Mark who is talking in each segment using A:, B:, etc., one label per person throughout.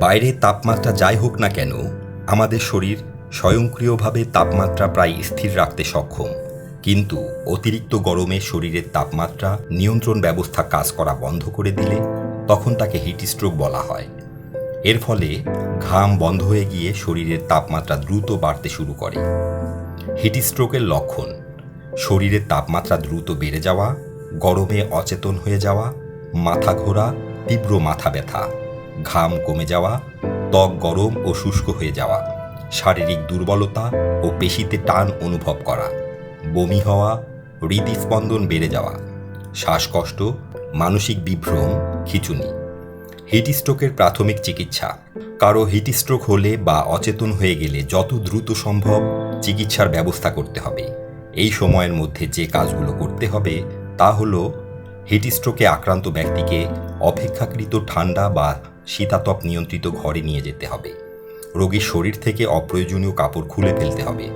A: বাইরে তাপমাত্রা যাই হোক না কেন, আমাদের শরীর স্বয়ংক্রিয়ভাবে তাপমাত্রা প্রায় স্থির রাখতে সক্ষম। কিন্তু অতিরিক্ত গরমে শরীরের তাপমাত্রা নিয়ন্ত্রণ ব্যবস্থা কাজ করা বন্ধ করে দিলে তখন তাকে হিট স্ট্রোক বলা হয়। এর ফলে ঘাম বন্ধ হয়ে গিয়ে শরীরের তাপমাত্রা দ্রুত বাড়তে শুরু করে। হিট স্ট্রোকের লক্ষণ, শরীরের তাপমাত্রা দ্রুত বেড়ে যাওয়া, গরমে অচেতন হয়ে যাওয়া, মাথা ঘোরা, তীব্র মাথা ব্যথা। ঘাম কমে যাওয়া, ত্বক গরম ও শুষ্ক হয়ে যাওয়া, শারীরিক দুর্বলতা ও পেশিতে টান অনুভব করা, বমি হওয়া, হৃদস্পন্দন বেড়ে যাওয়া, শ্বাসকষ্ট, মানসিক বিভ্রম, খিচুনি। হিট স্ট্রোকের প্রাথমিক চিকিৎসা। কারও হিট স্ট্রোক হলে বা অচেতন হয়ে গেলে যত দ্রুত সম্ভব চিকিৎসার ব্যবস্থা করতে হবে। এই সময়ের মধ্যে যে কাজগুলো করতে হবে তা হলো হিট স্ট্রোকে আক্রান্ত ব্যক্তিকে অপেক্ষাকৃত ঠান্ডা বা শীতাতপ নিয়ন্ত্রিত ঘরে নিয়ে যেতে হবে। রোগীর শরীর থেকে অপ্রয়োজনীয় কাপড় খুলে ফেলতে হবে।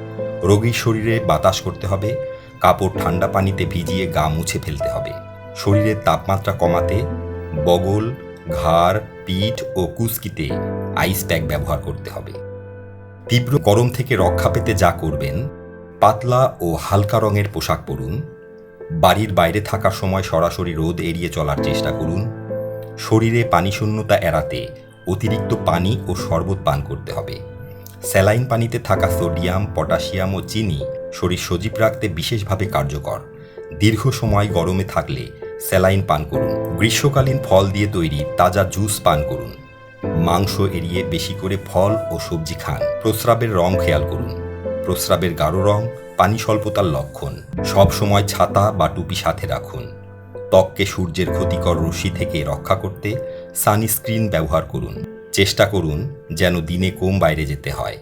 A: রোগীর শরীরে বাতাস করতে হবে, কাপড় ঠান্ডা পানিতে ভিজিয়ে গা মুছে ফেলতে হবে। শরীরের তাপমাত্রা কমাতে বগল, ঘাড়, পিঠ ও কুস্কিতে আইস প্যাক ব্যবহার করতে হবে। তীব্র গরম থেকে রক্ষা পেতে যা করবেন, পাতলা ও হালকা রঙের পোশাক পরুন বাড়ির বাইরে থাকার সময় সরাসরি রোদ এড়িয়ে চলার চেষ্টা করুন। শরীরে পানি শূন্যতা এড়াতে অতিরিক্ত পানি ও শরবত পান করতে হবে। স্যালাইন পানিতে থাকা সোডিয়াম, পটাশিয়াম ও চিনি শরীর সজীব রাখতে বিশেষভাবে কার্যকর। দীর্ঘ সময় গরমে থাকলে স্যালাইন পান করুন। গ্রীষ্মকালীন ফল দিয়ে তৈরি তাজা জুস পান করুন। মাংস এড়িয়ে বেশি করে ফল ও সবজি খান। প্রস্রাবের রং খেয়াল করুন। প্রস্রাবের গাঢ় রং, পানি স্বল্পতার লক্ষণ। সব সময় ছাতা বা টুপি সাথে রাখুন। ত্বককে সূর্যের ক্ষতিকর রশ্মি থেকে রক্ষা করতে সানস্ক্রিন ব্যবহার করুন। চেষ্টা করুন যেন দিনে কম বাইরে যেতে হয়।